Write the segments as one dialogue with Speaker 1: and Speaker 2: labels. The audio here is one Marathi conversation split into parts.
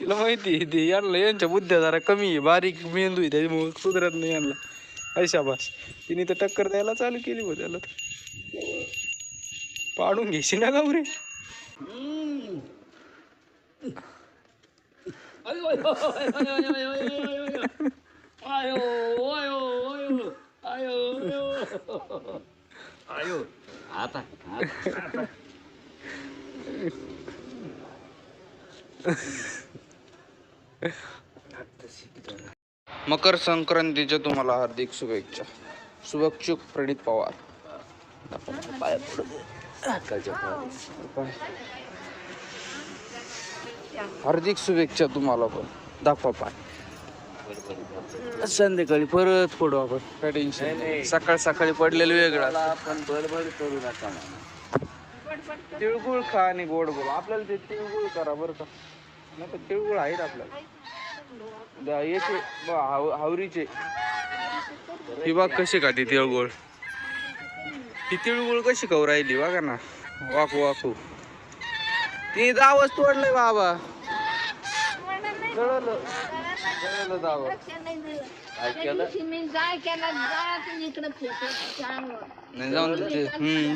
Speaker 1: तिला माहिती आहे ते यांना यांच्या बुद्ध्या जरा कमी आहे बारीक मेंदू आहे त्याच्यामुळे सुधरत नाही यांना. ऐशा शाबास तिने तर टक्कर द्यायला चालू केली हो त्याला. तर. पाडून घेशी ना गावरे?
Speaker 2: आता.
Speaker 1: मकर संक्रांतीच्या तुम्हाला हार्दिक शुभेच्छा. शुभेच्छुक प्रणित पवार. हार्दिक शुभेच्छा तुम्हाला पण. दाखवा पाय. संध्याकाळी परत पडू आपण. काय टेन्शन नाही. सकाळ सकाळी पडलेलं वेगळं असतं.
Speaker 2: आपण बडबड करू नका
Speaker 1: तिळगुळ खा आणि गोड बोल. आपल्याला ते तिळगुळ करा बरं का. नाही तिळगुळ आहेत आपल्याला याचे हावरीचे. ही बघ कशी का ती तिळगुळ. ही तिळगुळ कशी खाऊ राहिली बघा ना. वाकू वाकू. ती दावच तोडलंय बाबा. जळलं. जळलं दाव. जाऊन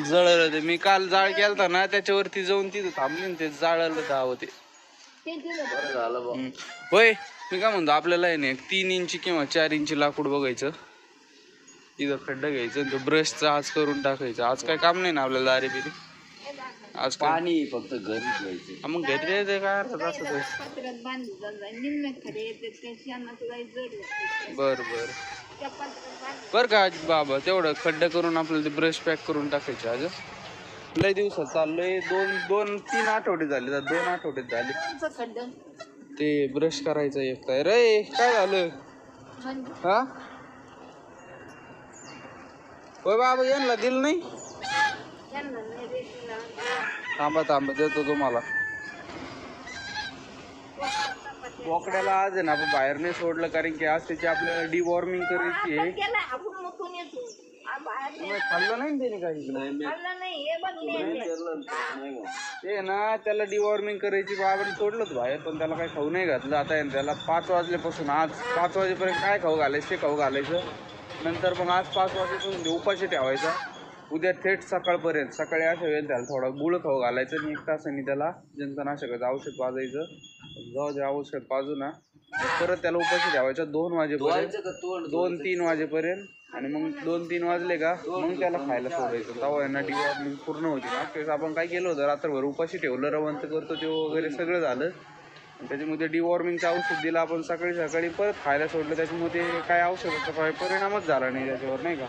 Speaker 1: जळलं ते. मी काल जाळ केलता ना त्याच्यावरती जाऊन तिथं थांबली ते जाळलं दाव ते. होय मी काय म्हणतो आपल्याला आहे ना एक तीन इंची किंवा चार इंची लाकूड बघायचं. इथं खड्डा घ्यायचं तो ब्रशचा आज करून टाकायचं. आज काय काम नाही ना आपल्याला दारी बिरी? आज काय?
Speaker 2: पाणी फक्त घरी घ्यायचे.
Speaker 1: मग घरी जायचं काय अर्थ असं ते बर बर. बर का बाबा तेवढं खड्डा करून आपल्याला ते ब्रश पॅक करून टाकायचे आज लय दिवसात चाललोय. दोन दोन तीन आठवडे झाले दोन आठवडे झाले. ते ब्रश करायचं एक काय रे काय झालं? हा? होय बाबा यांना दिलं नाही? थांबा थांबा देतो तुम्हाला. बोकड्याला आज आहे ना आपण बाहेर नाही सोडलं कारण की आज त्याची आपल्याला डिवॉर्मिंग करायची आहे. खाल्लं नाही ना त्याने काही ते ना त्याला डिवॉर्मिंग करायची बा आपण सोडलंच बाहेर पण त्याला काही खाऊ नाही घातलं. आता आहे ना त्याला पाच वाजल्यापासून आज पाच वाजेपर्यंत काय खाऊ घालायचं ते खाऊ घालायचं. नंतर मग आज पाच वाजेपासून उपाशी ठेवायचा. उद्या थेट सकाळपर्यंत सकाळी अशा वेळेला त्याला थोडा गुळ खाऊ घालायचं आणि एक तासाने त्याला जंतनाशकाचं औषध पाजायचं जाऊ दे औषध ना. परत त्याला उपाशी ठेवायचं दोन वाजेपर्यंत दोन तीन वाजेपर्यंत. आणि मग दोन तीन वाजले का मग त्याला खायला सोडायचं. तेव्हा यांना डिवॉर्मिंग पूर्ण होती. ना तेच आपण काय केलं होतं रात्रभर उपाशी ठेवलं रवंत करतो ते वगैरे सगळं झालं. त्याच्यामध्ये डिवॉर्मिंगचं औषध दिलं आपण सकाळी सकाळी परत खायला सोडलं. त्याच्यामध्ये काय औषधाचा काय परिणामच झाला नाही त्याच्यावर नाही का?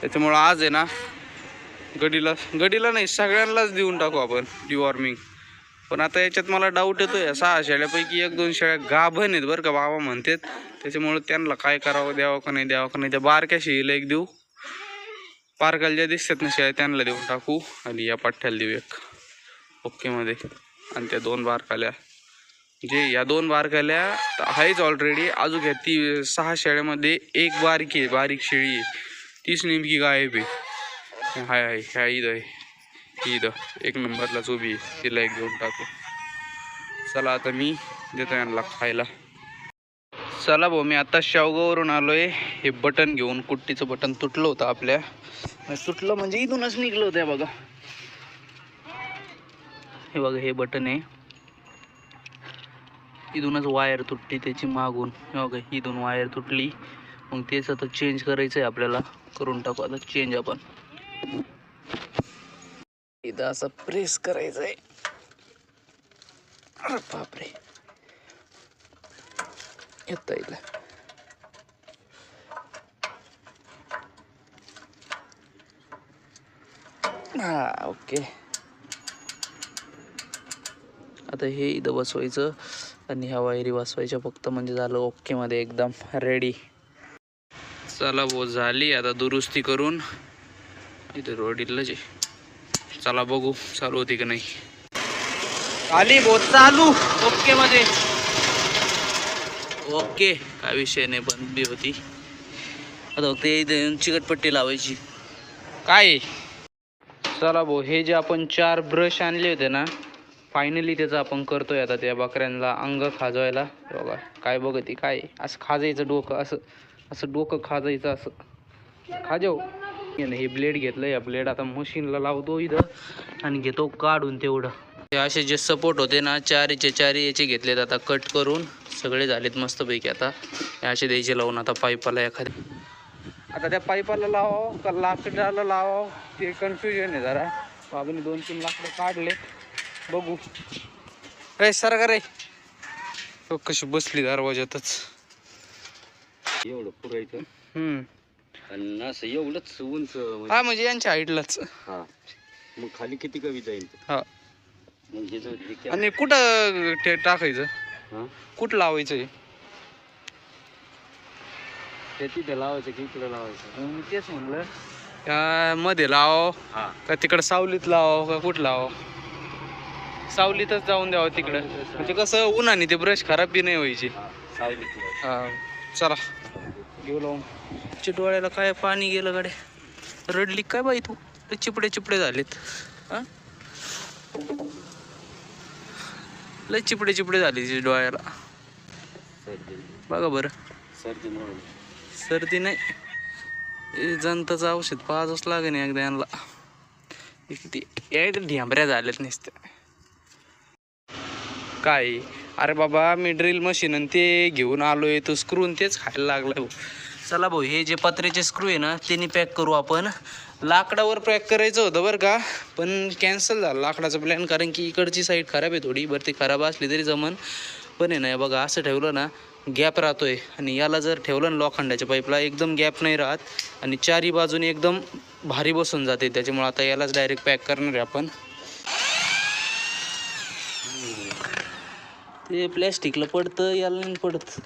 Speaker 1: त्याच्यामुळं आज आहे ना गडीला गडीला नाही सगळ्यांनाच देऊन टाकू आपण डिवॉर्मिंग पण आता याच्यात मला डाऊट येतोय. सहा शेळ्यापैकी एक दोन शेळ्या गाभण आहेत बरं का बाबा म्हणतात. त्याच्यामुळे त्यांना काय करावं द्यावं का नाही द्यावं का नाही त्या बारक्या शेळीला एक देऊ. पारकाला ज्या दिसतात ना शेळ्या त्यांना देऊन टाकू. आणि या पठ्ठ्याला देऊ एक. ओकेमध्ये आणि त्या दोन बारकाल्या जे या दोन बारकाल्या आहेच ऑलरेडी अजून घ्या ती सहा शेळ्यामध्ये एक बारकी आहे बारीक शेळी आहे. तीच नेमकी गायब आहे. हाय हाय ह्या ईद आहे. ही ईद एक नंबरलाच उभी आहे. तिला एक घेऊन टाकू. चला आता मी देतो यांना खायला. चला भाऊ मी आता शावगावरून आलोय. हे बटन घेऊन कुट्टीचं बटन तुटलं होतं आपल्या. तुटलं म्हणजे इथूनच निघलं होतं बघा. हे बघा हे बटन आहे. इथूनच वायर तुटली त्याची मागून. हे बघा इथून वायर तुटली. मग तेच आता चेंज करायचं आहे आपल्याला. करून टाकू आता चेंज आपण. इथं असं प्रेस करायचं आहे अरे बापरे. येता येईल हा ओके. आता हे इथं बसवायचं आणि ह्या वायरी बसवायच्या फक्त म्हणजे झालं ओके मध्ये एकदम रेडी चला बो झाली. आता दुरुस्ती करून इथं रोडीलाच जे चला बघू चालू होती का नाही. आली भाऊ चालू. ओके मध्ये. ओके काय विषय नाही बंद बी होती. आता चिकटपट्टी लावायची. काय? चला भाऊ हे जे आपण चार ब्रश आणले होते ना फायनली त्याचं आपण करतोय आता त्या बकऱ्यांना अंग खाजवायला. बघा काय बघती काय? असं खाजायचं डोकं असं असं डोकं खाजायचं असं. खाजव. हे ब्लेड घेतलं या ब्लेड आता मशीनला लावतो इथं आणि घेतो काढून तेवढं. असे जे सपोर्ट होते ना चारीचे चारी याचे घेतलेत आता कट करून. सगळे झालेत मस्तपैकी आता. हे असे द्यायचे लावून आता पाईपाला एखाद्या आता त्या पाईपाला लावावं का लाकडाला लावावं ते कन्फ्युजन आहे जरा. बाबांनी दोन तीन लाकडं काढले. बघू. रे सर रे. हो, कशी बसली दरवाज्यातच.
Speaker 2: एवढं पुरायचं.
Speaker 1: हम्म.
Speaker 2: आणि असं एवढंच उंच म्हणजे-
Speaker 1: हा म्हणजे यांच्या हाईटलाच
Speaker 2: हा. मग खाली किती कवी जाईल? ते?
Speaker 1: हा.
Speaker 2: मग हे जो हे क्या-
Speaker 1: आणि कुठं ते टाकायचं?
Speaker 2: हा?
Speaker 1: कुठं लावायचं हे?
Speaker 2: ते तिथे लावायचं की इकडे लावायचं?
Speaker 1: मी तेच म्हणलं. त्या मध्ये लाव
Speaker 2: हा.
Speaker 1: का तिकडं सावलीत लाव का कुठं लाव? सावलीतच जाऊन द्यावं तिकडं. म्हणजे कसं उन्हाने ते ब्रश खराब बी नाही व्हायची.
Speaker 2: हा सावलीत
Speaker 1: हा चला. घेऊ लावून. च्या काय पाणी गेलं गाडे रडली काय बाई तू? चिपडे चिपडे झालेत. हा? लय चिपडे चिपडे झाले तिच्या डोळ्याला. बघा बरं.
Speaker 2: सर्दी
Speaker 1: सर्दी नाही जनताचं औषध औषध पाजच लागेल एकदा यांना. किती एकदा ढेंबऱ्या झाल्यात नसत्या. काय? अरे बाबा मी ड्रिल मशीन आणि ते घेऊन आलोय. तो स्क्रून तेच खायला लागला भाऊ चला भाऊ हे जे पत्र्याचे स्क्रू आहे ना त्यांनी पॅक करू आपण. लाकडावर पॅक करायचं होतं बरं का पण कॅन्सल झालं लाकडाचं प्लॅन कारण की इकडची साईड खराब आहे थोडी बरं ती खराब असली तरी जमन. पण आहे ना बघा असं ठेवलं ना गॅप राहतोय. आणि याला जर ठेवलं ना लोखंडाच्या पाईपला एकदम गॅप नाही राहत. आणि चारी बाजूने एकदम भारी बसून जाते. त्याच्यामुळे आता यालाच डायरेक्ट पॅक करणार आहे आपण. ते प्लॅस्टिकला पडतं याला नाही पडत.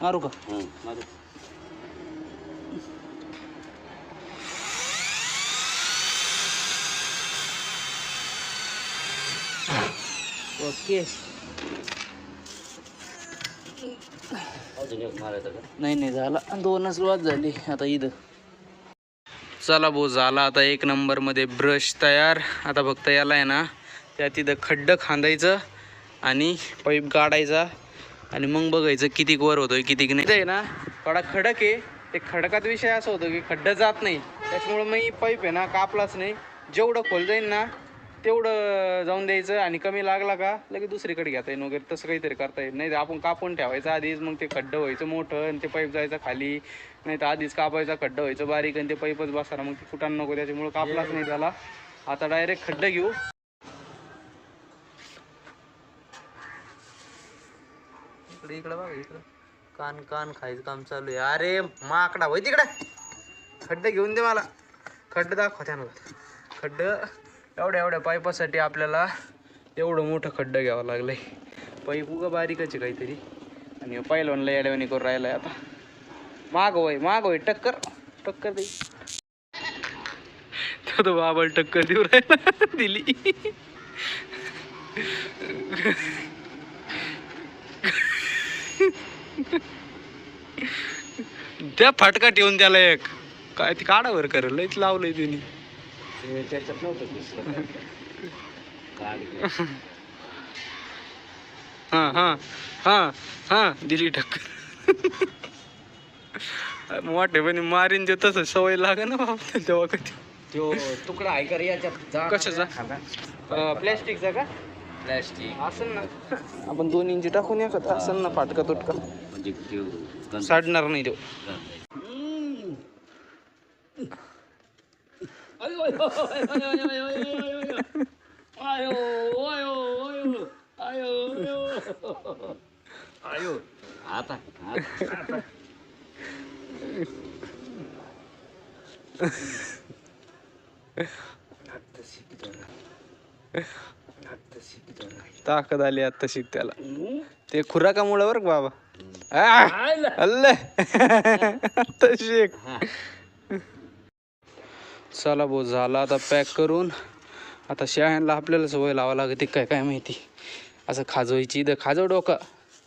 Speaker 1: मारू का? ओके.
Speaker 2: अजून एक मारायचं का?
Speaker 1: नाही नाही झाला. दोनच सुरुवात झाली आता इथं. चला भाऊ झाला आता एक नंबरमध्ये ब्रश तयार. आता फक्त याला आहे ना त्या तिथं खड्डं खांदायचं आणि पाईप गाडायचा. आणि मग बघायचं कितीक वर होतोय कितीक नाही. आहे ना थोडा खडक आहे. ते खडकात विषय असा होतो की खड्डा जात नाही. त्याच्यामुळं मी पाईप आहे ना कापलाच नाही. जेवढं खोल जाईल ना तेवढं जाऊन द्यायचं आणि कमी लागला का लगेच दुसरीकडे घेता येईल वगैरे तसं काहीतरी करता येईल. नाही तर आपण कापून ठेवायचं आधीच मग ते खड्डं व्हायचं मोठं आणि ते पाईप जायचं खाली. नाही तर आधीच कापायचा खड्डं व्हायचं बारीक आणि ते पाईपच बसणार मग ते फुटान नको त्याच्यामुळे कापलाच नाही त्याला. आता डायरेक्ट खड्डं घेऊ. इकडे इकडे बघा इकडं. कान कान खायचं काम चालू आहे. अरे माकडा होय तिकडे. खड्डे घेऊन दे मला. खड्डे दाखवा त्यानं. खड्डं. एवढ्या एवढ्या पाईपासाठी आपल्याला एवढं मोठं खड्डं घ्यावं आहे पाईप उगा बारीकच आहे काहीतरी. आणि ह्यो पहिलवानला येड्यावानी करून राहिलाय आता. माग मागवय टक्कर टक्कर दे. तो तो बाबाला टक्कर देऊ राहिला दिली. त्या फटका ठेवून त्याला एक. काय ते काढावर कर लयच लावलंय त्यांनी.
Speaker 2: ते त्याच्यात नव्हतं दिसलं. काढ.
Speaker 1: हा हा हा हा दिली टक्कर मोठे पण मारीन ते तसं सवय लाग ना बाबा तेव्हा कधी.
Speaker 2: तो तुकडा आहे का याच्यात? जा
Speaker 1: कशाचा? प्लॅस्टिकचा का?
Speaker 2: प्लॅस्टिक.
Speaker 1: असेल ना. आपण दोन इंची टाकून एखाद असेल ना फाटका तुटका
Speaker 2: म्हणजे
Speaker 1: साडणार नाही तो.
Speaker 2: आयो आता आता.
Speaker 1: ताकद आली आता शिक त्याला ते खुराकामुळे बरं का बाबा? अल्ले. आता शिक. चला भाऊ झाला आता पॅक करून. आता शेळ्यांना आपल्याला सवय लावा लागते काय काय माहिती. असं खाजवायची तर खाजव डोकं.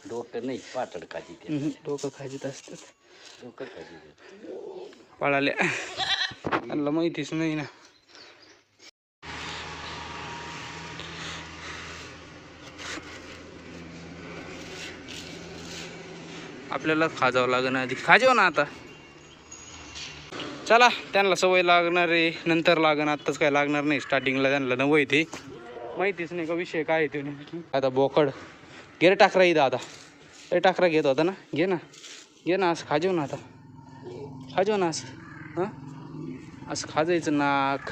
Speaker 2: डोकं नाही पातळ
Speaker 1: खाजी डोकं खाजीत असतात.
Speaker 2: डोकं खाजी
Speaker 1: पळाल्या त्यांना माहितीच नाही ना. आपल्याला खाजावं लागेल आधी. खाजव ना आता. चला त्यांना सवय लागणार आहे. नंतर लागणार आत्ताच काय लागणार नाही. स्टार्टिंगला त्यांना नवं येते माहितीच नाही का विषय काय येते आता बोकड. गेर रे टाकरा इथं आता. अरे टाकरा घेत होता ना? घे ना. घे ना असं खाजेव ना आता. खाजेव ना असं. हां? असं खाजायचं नाक.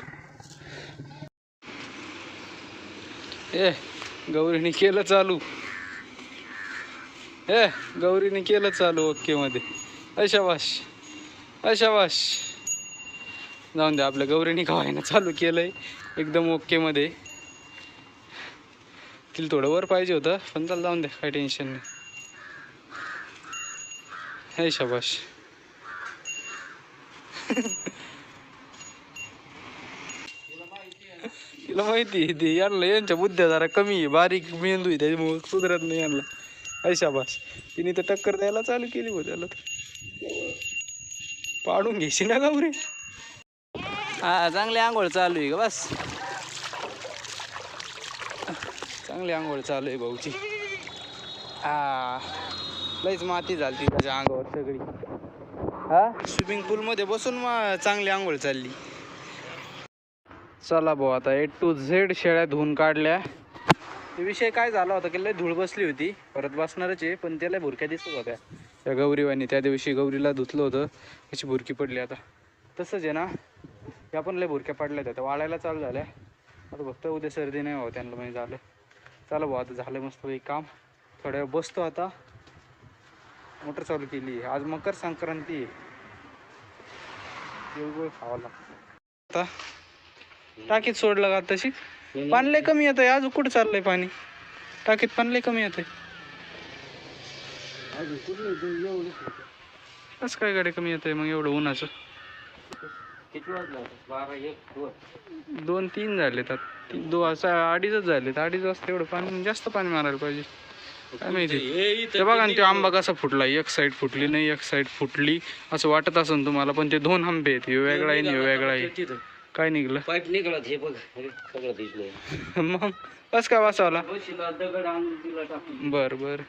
Speaker 1: ए गौरीने केलं चालू. ए गौरीने केलं चालू ओकेमध्ये अशाबाश. अशाबाश. जाऊन द्या आपल्या गौरीने खावायनं चालू केलंय. एकदम ओकेमध्ये तिला थोडं वर पाहिजे होतं पण त्याला जाऊन द्या काही टेन्शन नाही. हे शबाश. तिला माहिती आहे ते यांना यांच्या बुद्ध्या जरा कमी आहे बारीक मेंदू आहे त्याच्यामुळे सुधरत नाही यांना. अय शाबाश. तिने तर टक्कर द्यायला चालू केली हो त्याला तर. पाडून घेशील ना गावरे हा चांगली आंघोळ चालू आहे का बस? चांगली आंघोळ चालू आहे भाऊची. हा लईच माती झाली त्याच्या अंगावर सगळी. हा? स्विमिंग पूलमध्ये बसून मग चांगली आंघोळ चालली. चला भाऊ आता ए टू झेड शेळ्या धुवून काढल्या. विषय काय झाला होता की लय धूळ बसली होती. परत बसणारच आहे पण त्याला भुरक्या दिसत होत्या. त्या गौरीवानी त्या दिवशी गौरीला धुतलं होतं. त्याची भुरकी पडली आता. तसंच आहे ना? या पण लय भुरक्या पडल्या होत्या त्या वाळायला चालू झाल्या. आता फक्त उद्या सर्दी नाही व्हावं त्यांना म्हणजे झालं. चला भाऊ आता झालं मस्त एक काम. थोड्या वेळ बसतो आता. मोटर चालू केली. आज मकर संक्रांती आहे. तिळगुळ खावं लागतं. आता टाकीत सोडलं का तशी? पाणी लय कमी येतंय. अजून कुठं चाललंय पाणी? टाकीत पाणी लय कमी येतंय. कसं काय गाडी कमी येतंय मग एवढं उन्हाचं?
Speaker 2: किती वाजला बारा एक दोन.
Speaker 1: दोन तीन झालेत आता. दो असं अडीचच झालेत. अडीच वाजता एवढं पाणी जास्त पाणी मारायला पाहिजे. काय माहिती? ते बघा ना ते आंबा कसा फुटला. एक साईड फुटली नाही एक साईड फुटली. असं वाटत असेल तुम्हाला पण ते दोन आंबे आहेत. ह्यो वेगळा आहे आणि ह्यो वेगळा आहे. काय निघलं?
Speaker 2: पाईप निघाला हे बघ. अरे, सगळं दिसलंय.
Speaker 1: मग बस काय वाचावला
Speaker 2: बशीला दगड आणून तिला टाकून.
Speaker 1: बर बर.